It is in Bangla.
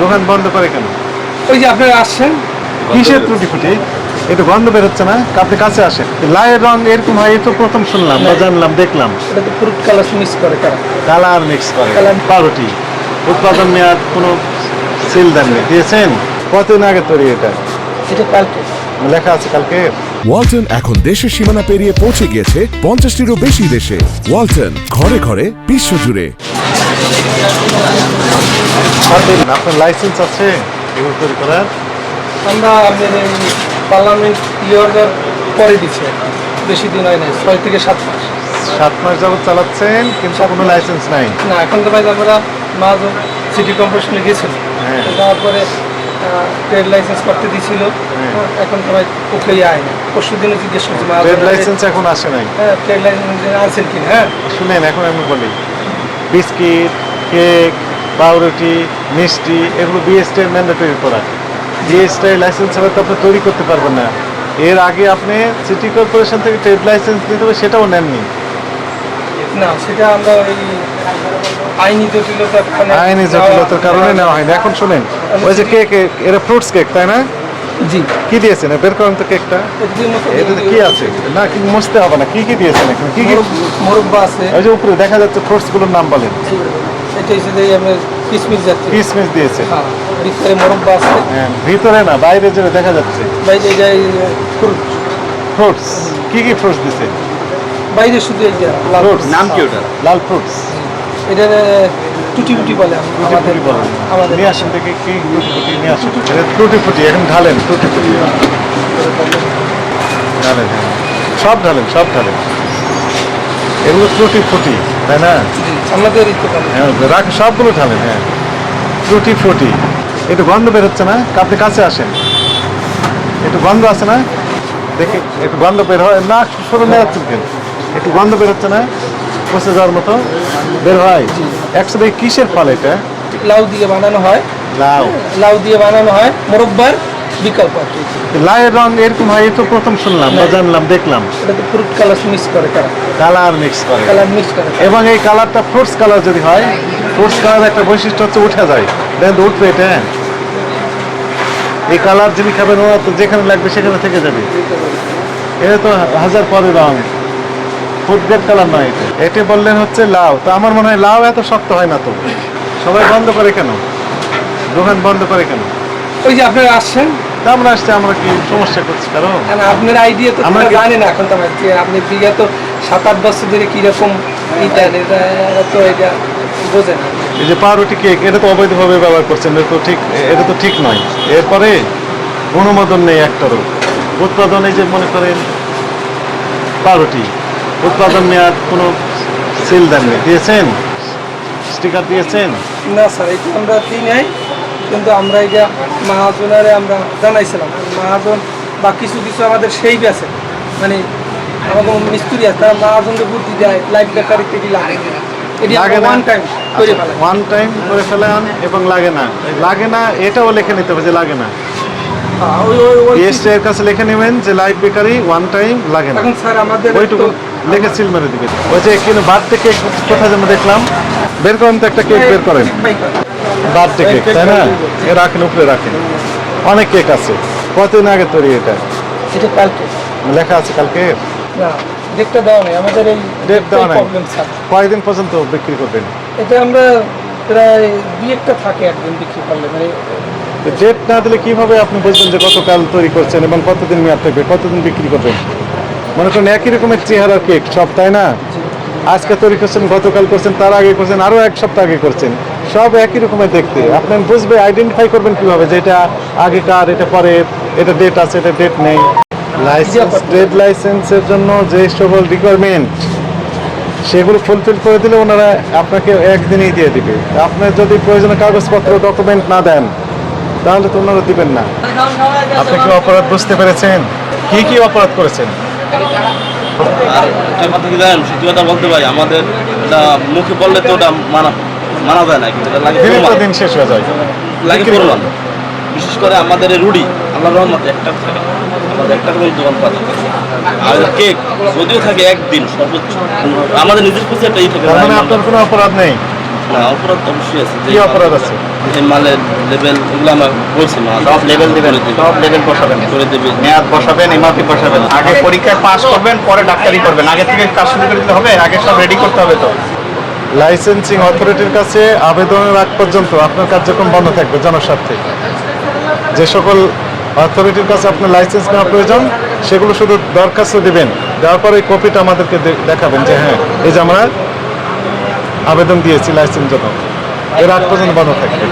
দোকান বন্ধ করে কেন? ওই যে আপনারা আসছেন কিসের ত্রুটি ফুটি একটু গন্ধ বেরোচ্ছে না আপনি কাছে আসেন। লাইয়ের রং এরকম হয় তো প্রথম শুনলাম বা জানলাম দেখলাম। এটা তো ফ্রুট কালার মিক্স করে তারা কালার মিক্স করে পাউরুটি। উৎপাদন মেয়াদ কোনো সিল দেননি দিয়েছেন? কতদিন আগে তৈরি এটা? এটা কালকে। লেখা আছে কালকে? ওয়ালটন এখন দেশের সীমানা পেরিয়ে পৌঁছে গিয়েছে পঞ্চাশটিরও বেশি দেশে। ওয়ালটন ঘরে ঘরে বিশ্বজুড়ে। কতদিন আপনার লাইসেন্স আছে? এগুলো তৈরি করার আমরা আপনাদের পার্লামেন্ট ইয়ার পরে দিচ্ছি বেশি দিন হয় না ছয় থেকে সাত মাস। সাত মাস যাবত চালাচ্ছেন কিন্তু কোনো লাইসেন্স নাই। না এখন তো ভাই আমরা মাঝ সিটি কর্পোরেশনে গেছিল হ্যাঁ। তারপরে ট্রেড লাইসেন্স করতে দিছিল। হ্যাঁ। এখন তো ভাই ওকেই আয় না পরশু দিনে জিজ্ঞেস করছি ট্রেড লাইসেন্স এখন আসে নাই? হ্যাঁ ট্রেড লাইসেন্স আনছেন কিনা হ্যাঁ। শুনেন এখন আমি বলি। বিস্কিট কেক পাউরুটি মিষ্টি এগুলো বিএসটি এর ম্যান্ডেটরি করা। বিএসটি লাইসেন্স ছাড়া তো আপনি তৈরি করতে পারবেন না। এর আগে আপনি সিটি কর্পোরেশন থেকে ট্রেড লাইসেন্স নিতে হবে সেটাও নেননি। না সেটা আমরা ওই আইনি জটিলতার কারণে আইনি জটিলতার কারণে নেওয়া হয়নি। এখন শুনেন ওই যে কেক এটা ফ্রুটস কেক তাই না? জি। কি দিয়েছেন? বের করেন তো কেকটা এটাতে কি আছে? না কি মুছতে হবে না। কি কি দিয়েছেন এখানে? কি কি মোরব্বা আছে। ওই যে উপরে দেখা যাচ্ছে ফ্রুটসগুলোর নাম বলেন। এটা কিসমিস কিসমিস দিয়েছে। হ্যাঁ ভিতরে মোরব্বা আছে। হ্যাঁ ভিতরে না বাইরে যেটা দেখা যাচ্ছে। বাইরে এই যে ফ্রুট ফ্রুটস কি কি ফ্রুটস দিছে? বাইরে শুধু এই যে লাল ফ্রুটস নাম কি ওটা লাল ফ্রুটস এটা টুটি ফুটি বলে আমাদের আমাদের। নিয়ে আসেন থেকে কি টুটি ফুটি নিয়ে আসেন। এটা টুটি ফুটি এখন ঢালেন টুটি ফুটি। ঢালেন হ্যাঁ সব ঢালেন সব ঢালেন। এগুলো টুটি ফুটি। তাই না? আমাদের। হ্যাঁ রাখ সবগুলো ঢালেন হ্যাঁ। টুটি ফুটি। একটু গন্ধ বেরোচ্ছে না? আপনি কাছে আসেন। একটু গন্ধ আছে না? দেখি একটু গন্ধ বের হয়। না শুরু নেওয়াচ্ছেন কেন একটু গন্ধ বেরোচ্ছে না? পচে যাওয়ার মতো বের হয়। একসাথে কিসের ফল এটা? লাউ দিয়ে বানানো হয়। লাউ। লাউ দিয়ে বানানো হয়। মোরব্বার বিকল্প আর রং এরকম হয় তো প্রথম শুনলাম বা জানলাম দেখলাম। এটা তো ফ্রুট কালার মিক্স করে তারা। কালার মিক্স করে। কালার মিক্স করে। এবং এই কালারটা ফ্রুটস কালার যদি হয় ফ্রুটস কালার একটা বৈশিষ্ট্য হচ্ছে উঠে যায়। দেখেন তো উঠবে এটা হ্যাঁ? এই কালার যিনি খাবেন ওরা তো যেখানে লাগবে সেখানে থেকে যাবে। এটা তো হাজার পরে রং ফুড গ্রেড কালার নয় এটা। এটা বললেন হচ্ছে লাউ। তো আমার মনে হয় লাউ এত শক্ত হয় না তো। সবাই বন্ধ করে কেন? দোকান বন্ধ করে কেন? ওই যে আপনারা আসছেন আমরা আসছে আমরা কি সমস্যা করছি? কারণ আপনার আইডিয়া তো আমরা জানি না এখন তো যে আপনি বিগত সাত আট বছর ধরে কীরকম এটা তো এটা বোঝে না। এই যে পাউরুটি কেক এটা তো অবৈধভাবে ব্যবহার করছেন এটা তো ঠিক এটা তো ঠিক নয়। এরপরে অনুমোদন নেই একটারও। উৎপাদন যে মনে করেন পাউরুটি উৎপাদন মেয়াদ কোনো সিল দেননি। দিয়েছেন? স্টিকার দিয়েছেন? না স্যার এটা আমরা দিই নাই। কিন্তু আমরা এই এটা মহাজনারে আমরা জানাইছিলাম মহাজন বা কিছু কিছু আমাদের সেই আছে। মানে আমাদের মিস্ত্রি আছে তারা মহাজনকে বুদ্ধি দেয় লাইফ বেকারি থেকে লাগে। ওয়ান টাইম করে ফেলে ওয়ান টাইম করে ফেলেন এবং লাগে না। লাগে না এটাও লিখে নিতে হবে যে লাগে না। হ্যাঁ, পিএসটি এর কাছে লিখে নেবেন যে লাইফ বেকারি ওয়ান টাইম লাগে না। স্যার আমাদের ওইটুকু তো- সিল মেরে দিবেন। ওই যে কিন্তু বার্থডে কেক কোথায় যেন দেখলাম। বের করেন তো একটা কেক বের করেন। বার্থডে কেক তাই না? এ রাখেন। উপরে রাখেন। অনেক কেক আছে। কতদিন আগে তৈরি এটা? এটা কালকে। লেখা আছে কালকে? না ডেটটা দেওয়া নেই। আমাদের এই ডেট দেওয়া নাই। কয়দিন পর্যন্ত বিক্রি করবেন? এটা আমরা প্রায় দুই একটা থাকে একদিন বিক্রি করলে মানে ডেট না দিলে কীভাবে আপনি বুঝবেন যে গতকাল তৈরি করছেন এবং কতদিন মেয়াদ থাকবে? কতদিন বিক্রি করবেন? মনে করেন একই রকমের চেহারার কেক সব তাই না? আজকে তৈরি করছেন গতকাল করছেন তার আগে করছেন আরও এক সপ্তাহ আগে করছেন। সব একই রকমের দেখতে। আপনি বুঝবে আইডেন্টিফাই করবেন কীভাবে যে এটা আগেকার, এটা পরে এটা ডেট আছে, এটা ডেট নেই। লাইসেন্স ট্রেড লাইসেন্সের জন্য যে সকল রিকোয়ারমেন্ট সেগুলো ফুলফিল করে দিলে ওনারা আপনাকে একদিনেই দিয়ে দিবে। আপনার যদি প্রয়োজনীয় কাগজপত্র ডকুমেন্ট না দেন, তাহলে তো ওনারা দিবেন না। আপনি কি অপরাধ বুঝতে পেরেছেন? কি কি অপরাধ করেছেন? আর কথা কি জানেন সত্যি কথা বলতে ভাই আমাদের মুখে বললে তো ওটা মানা মানা যায় না কিন্তু লাগে দিনের পর দিন শেষ হয়ে যায়। লাগে প্রমাণ। বিশেষ করে আমাদের এই রুডি আল্লাহ রহমত একটা আমাদের একটা কোনো দোকান পাওয়া আর কেক যদিও থাকে একদিন সর্বোচ্চ আমাদের নিজের কাছে একটা ই থাকে মানে আপনার কোনো অপরাধ নেই? না অপরাধ তো অবশ্যই আছে। যে কি অপরাধ আছে? এই মালের লেভেল এগুলো আমরা বলছি না সব লেভেল দিবেন সব লেভেল বসাবেন। করে দেবে। মেয়াদ বসাবেন এমআরপি বসাবেন। আগে পরীক্ষায় পাস করবেন পরে ডাক্তারি করবেন। আগে থেকে কাজ শুরু করে দিতে হবে আগে সব রেডি করতে হবে তো। লাইসেন্সিং অথরিটির কাছে আবেদনের আগ পর্যন্ত আপনার কার্যক্রম বন্ধ থাকবে, জনস্বার্থে। যে সকল অথরিটির কাছে আপনার লাইসেন্স নেওয়া প্রয়োজন, সেগুলো শুধু দরখাস্ত দেবেন। দেওয়ার পরে কপিটা আমাদেরকে দেখাবেন যে হ্যাঁ এই যে আমরা আবেদন দিয়েছি লাইসেন্স জন্য। এর আগ পর্যন্ত বন্ধ থাকবে।